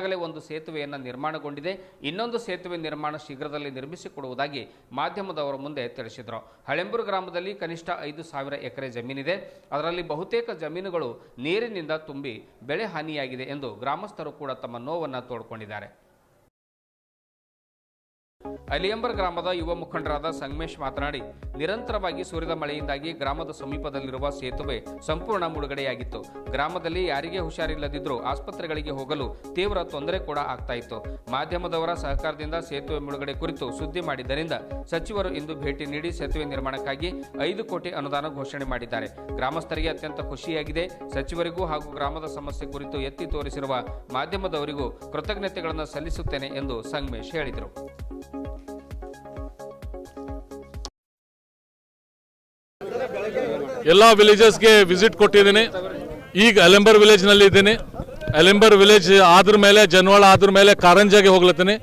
ಈಗಾಗಲೇ ಒಂದು ಸೇತುವೆಯನ್ನು ನಿರ್ಮಾಣಗೊಂಡಿದೆ. ಇನ್ನೊಂದು ಸೇತುವೆ ನಿರ್ಮಾಣ ಶೀಘ್ರದಲ್ಲಿ ನಿರ್ಮಿಸಿಕೊಡುವುದಾಗಿ ಮಾಧ್ಯಮದವರ ಮುಂದೆ ತಿಳಿಸಿದರು. ಹಳೆಂಬೂರು ಗ್ರಾಮದಲ್ಲಿ ಕನಿಷ್ಠ ಐದು ಸಾವಿರ ಎಕರೆ ಜಮೀನಿದೆ. ಅದರಲ್ಲಿ ಬಹುತೇಕ ಜಮೀನುಗಳು ನೀರಿನಿಂದ ತುಂಬಿ ಬೆಳೆ ಹಾನಿಯಾಗಿದೆ ಎಂದು ಗ್ರಾಮಸ್ಥರು ಕೂಡ ತಮ್ಮ ನೋವನ್ನು ತೋಡ್ಕೊಂಡಿದ್ದಾರೆ. ಅಲಿಯಂಬರ್ ಗ್ರಾಮದ ಯುವ ಮುಖಂಡರಾದ ಸಂಗಮೇಶ್ ಮಾತನಾಡಿ, ನಿರಂತರವಾಗಿ ಸುರಿದ ಮಳೆಯಿಂದಾಗಿ ಗ್ರಾಮದ ಸಮೀಪದಲ್ಲಿರುವ ಸೇತುವೆ ಸಂಪೂರ್ಣ ಮುಳುಗಡೆಯಾಗಿತ್ತು. ಗ್ರಾಮದಲ್ಲಿ ಯಾರಿಗೆ ಹುಷಾರಿಲ್ಲದಿದ್ದರೂ ಆಸ್ಪತ್ರೆಗಳಿಗೆ ಹೋಗಲು ತೀವ್ರ ತೊಂದರೆ ಕೂಡ ಆಗ್ತಾ ಇತ್ತು. ಮಾಧ್ಯಮದವರ ಸಹಕಾರದಿಂದ ಸೇತುವೆ ಮುಳುಗಡೆ ಕುರಿತು ಸುದ್ದಿ ಮಾಡಿದ್ದರಿಂದ ಸಚಿವರು ಇಂದು ಭೇಟಿ ನೀಡಿ ಸೇತುವೆ ನಿರ್ಮಾಣಕ್ಕಾಗಿ ಐದು ಕೋಟಿ ಅನುದಾನ ಘೋಷಣೆ ಮಾಡಿದ್ದಾರೆ. ಗ್ರಾಮಸ್ಥರಿಗೆ ಅತ್ಯಂತ ಖುಷಿಯಾಗಿದೆ. ಸಚಿವರಿಗೂ ಹಾಗೂ ಗ್ರಾಮದ ಸಮಸ್ಯೆ ಕುರಿತು ಎತ್ತಿ ತೋರಿಸಿರುವ ಮಾಧ್ಯಮದವರಿಗೂ ಕೃತಜ್ಞತೆಗಳನ್ನು ಸಲ್ಲಿಸುತ್ತೇನೆ ಎಂದು ಸಂಗಮೇಶ್ ಹೇಳಿದರು. ಎಲ್ಲ ವಿಲೇಜಸ್ಗೆ ವಿಸಿಟ್ ಕೊಟ್ಟಿದ್ದೀನಿ. ಈಗ ಅಲೆಂಬರ್ ವಿಲೇಜ್ನಲ್ಲಿ ಇದ್ದೀನಿ. ಅಲೆಂಬರ್ ವಿಲೇಜ್ ಆದ್ರ ಮೇಲೆ, ಜನವಾಳ ಆದ್ರ ಮೇಲೆ ಕಾರಂಜಾಗೆ ಹೋಗ್ಲತ್ತೀನಿ.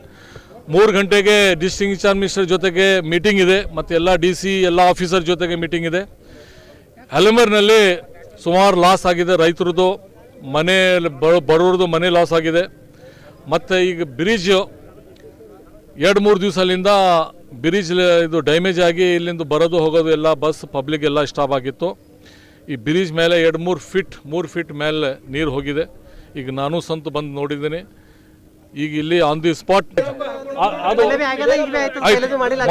ಮೂರು ಗಂಟೆಗೆ ಡಿಸ್ಟಿಂಗ್ ಇನ್ಚಾರ್ಜ್ ಮಿನಿಸ್ಟರ್ ಜೊತೆಗೆ ಮೀಟಿಂಗ್ ಇದೆ, ಮತ್ತು ಎಲ್ಲ ಡಿ ಸಿ ಎಲ್ಲ ಆಫೀಸರ್ ಜೊತೆಗೆ ಮೀಟಿಂಗ್ ಇದೆ. ಅಲೆಂಬರ್ನಲ್ಲಿ ಸುಮಾರು ಲಾಸ್ ಆಗಿದೆ, ರೈತರದು ಮನೆ ಬಡವ್ರದ್ದು ಮನೆ ಲಾಸ್ ಆಗಿದೆ. ಮತ್ತು ಈಗ ಬ್ರಿಡ್ಜ್ ಎರಡು ಮೂರು ದಿವಸ ಅಲ್ಲಿಂದ ಬ್ರಿಡ್ಜ್ ಇದು ಡ್ಯಾಮೇಜ್ ಆಗಿ ಇಲ್ಲಿಂದ ಬರೋದು ಹೋಗೋದು ಎಲ್ಲ ಬಸ್ ಪಬ್ಲಿಕ್ ಎಲ್ಲ ಸ್ಟಾಪ್ ಆಗಿತ್ತು. ಈ ಬ್ರಿಡ್ಜ್ ಮೇಲೆ ಎರಡು ಮೂರು ಫಿಟ್ ಮೂರು ಫಿಟ್ ಮೇಲೆ ನೀರು ಹೋಗಿದೆ. ಈಗ ನಾನು ಸಂತ ಬಂದು ನೋಡಿದ್ದೀನಿ. ಈಗ ಇಲ್ಲಿ ಆನ್ ದಿ ಸ್ಪಾಟ್ ಅದು.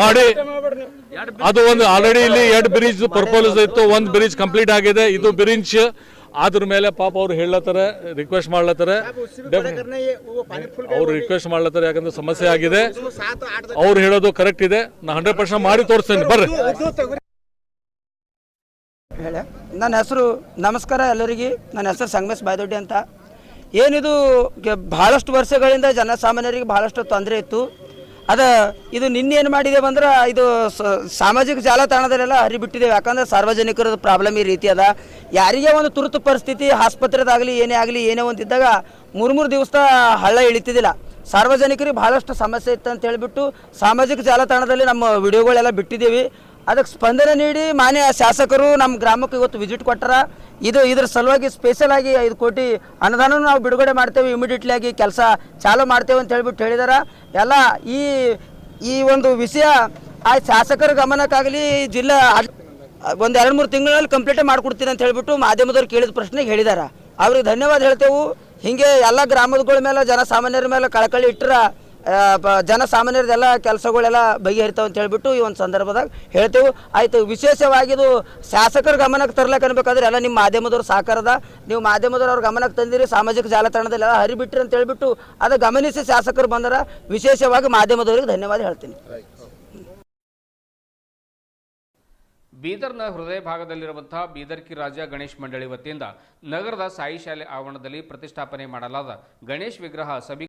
ಮಾಡಿ. ಅದು ಒಂದು ಆಲ್ರೆಡಿ ಇಲ್ಲಿ ಎರಡು ಬ್ರಿಡ್ಜ್ ಪರ್ಪೋಸ್ ಇತ್ತು. ಒಂದು ಬ್ರಿಡ್ಜ್ ಕಂಪ್ಲೀಟ್ ಆಗಿದೆ. ಇದು ಬ್ರಿಡ್ಜ್ ಅದ್ರ ಮೇಲೆ ಪಾಪ ಅವ್ರು ಹೇಳತ್ತಾರೆ ರಿಕ್ವೆಸ್ಟ್ ಮಾಡ್ಲತ್ತಾರೆ. ಅವ್ರು ರಿಕ್ವೆಸ್ಟ್ ಮಾಡ್ಲತ್ತಾರೆ ಯಾಕಂದ್ರೆ ಸಮಸ್ಯೆ ಆಗಿದೆ. ಅವ್ರು ಹೇಳೋದು ಕರೆಕ್ಟ್ ಇದೆ. ನಾ ಹಂಡ್ರೆಡ್ ಪರ್ಸೆಂಟ್ ಮಾಡಿ ತೋರಿಸ್ತೇನೆ ಬರ್ರಿ. ಹೇಳ ನನ್ನ ಹೆಸರು ನಮಸ್ಕಾರ ಎಲ್ಲರಿಗೆ. ನನ್ನ ಹೆಸರು ಸಂಗಮೇಶ್ ಬಾಯ್ದೊಡ್ಡಿ ಅಂತ. ಏನಿದು ಬಹಳಷ್ಟು ವರ್ಷಗಳಿಂದ ಜನಸಾಮಾನ್ಯರಿಗೆ ಬಹಳಷ್ಟು ತೊಂದರೆ ಇತ್ತು. ಅದ, ಇದು ನಿನ್ನೇನು ಮಾಡಿದ್ದೇವೆ ಅಂದ್ರೆ ಇದು ಸಾಮಾಜಿಕ ಜಾಲತಾಣದಲ್ಲೆಲ್ಲ ಹರಿಬಿಟ್ಟಿದ್ದೇವೆ ಯಾಕಂದ್ರೆ ಸಾರ್ವಜನಿಕರದ ಪ್ರಾಬ್ಲಮ್ ಈ ರೀತಿ ಅದ. ಯಾರಿಗೆ ಒಂದು ತುರ್ತು ಪರಿಸ್ಥಿತಿ, ಆಸ್ಪತ್ರೆದಾಗಲಿ, ಏನೇ ಆಗಲಿ, ಏನೇ ಒಂದು ಇದ್ದಾಗ ಮೂರು ಮೂರು ದಿವಸ ಹಳ್ಳ ಇಳಿತಿದ್ದಿಲ್ಲ. ಸಾರ್ವಜನಿಕರಿಗೆ ಬಹಳಷ್ಟು ಸಮಸ್ಯೆ ಇತ್ತು ಅಂತ ಹೇಳಿಬಿಟ್ಟು, ಸಾಮಾಜಿಕ ಜಾಲತಾಣದಲ್ಲಿ ನಮ್ಮ ವಿಡಿಯೋಗಳೆಲ್ಲ ಬಿಟ್ಟಿದ್ದೀವಿ. ಅದಕ್ಕೆ ಸ್ಪಂದನೆ ನೀಡಿ ಮಾನ್ಯ ಶಾಸಕರು ನಮ್ಮ ಗ್ರಾಮಕ್ಕೆ ಇವತ್ತು ವಿಸಿಟ್ ಕೊಟ್ಟಾರ. ಇದು ಇದ್ರ ಸಲುವಾಗಿ ಸ್ಪೆಷಲ್ ಆಗಿ ಐದು ಕೋಟಿ ಅನುದಾನ ನಾವು ಬಿಡುಗಡೆ ಮಾಡ್ತೇವೆ ಇಮಿಡಿಯೇಟ್ಲಿ ಆಗಿ ಕೆಲಸ ಚಾಲೂ ಮಾಡ್ತೇವೆ ಅಂತ ಹೇಳ್ಬಿಟ್ಟು ಹೇಳಿದಾರ. ಎಲ್ಲ ಈ ಈ ಒಂದು ವಿಷಯ ಆ ಶಾಸಕರ ಗಮನಕ್ಕಾಗಲಿ, ಜಿಲ್ಲಾ ಒಂದು ಎರಡು ಮೂರು ತಿಂಗಳಲ್ಲಿ ಕಂಪ್ಲೀಟ್ ಮಾಡಿಕೊಡ್ತೀನಿ ಅಂತ ಹೇಳ್ಬಿಟ್ಟು ಮಾಧ್ಯಮದವ್ರು ಕೇಳಿದ ಪ್ರಶ್ನೆಗೆ ಹೇಳಿದಾರ. ಅವ್ರಿಗೆ ಧನ್ಯವಾದ ಹೇಳ್ತೇವೆ. ಹಿಂಗೆ ಎಲ್ಲ ಗ್ರಾಮದಗಳ ಮೇಲೆ ಜನಸಾಮಾನ್ಯರ ಮೇಲೆ ಕಳಕಳಿ ಇಟ್ಟರ ಜನಸಾಮಾನ್ಯರದೆಲ್ಲ ಕೆಲಸಗಳೆಲ್ಲ ಬಗೆಹರಿತಾವ ಅಂತ ಹೇಳಿಬಿಟ್ಟು ಈ ಒಂದು ಸಂದರ್ಭದಾಗ ಹೇಳ್ತೇವೆ. ಆಯಿತು, ವಿಶೇಷವಾಗಿ ಇದು ಶಾಸಕರ ಗಮನಕ್ಕೆ ತರ್ಲಕ್ಕೆ ಅನ್ಬೇಕಾದ್ರೆ ಎಲ್ಲ ನಿಮ್ಮ ಮಾಧ್ಯಮದವ್ರು ಸಾಕಾರದ ನೀವು ಮಾಧ್ಯಮದವ್ರು ಅವ್ರ ಗಮನಕ್ಕೆ ತಂದಿರಿ, ಸಾಮಾಜಿಕ ಜಾಲತಾಣದಲ್ಲಿ ಎಲ್ಲ ಹರಿಬಿಟ್ರಿ ಅಂತ ಹೇಳಿಬಿಟ್ಟು ಅದು ಗಮನಿಸಿ ಶಾಸಕರು ಬಂದರ, ವಿಶೇಷವಾಗಿ ಮಾಧ್ಯಮದವ್ರಿಗೆ ಧನ್ಯವಾದ ಹೇಳ್ತೀನಿ. ಬೀದರ್ನ ಹೃದಯ ಭಾಗದಲ್ಲಿರುವಂತಹ ಬೀದರ್ಕಿ ರಾಜ ಗಣೇಶ್ ಮಂಡಳಿ ವತಿಯಿಂದ ನಗರದ ಸಾಯಿ ಶಾಲೆ ಆವರಣದಲ್ಲಿ ಪ್ರತಿಷ್ಠಾಪನೆ ಮಾಡಲಾದ ಗಣೇಶ್ ವಿಗ್ರಹ ಸಭೆ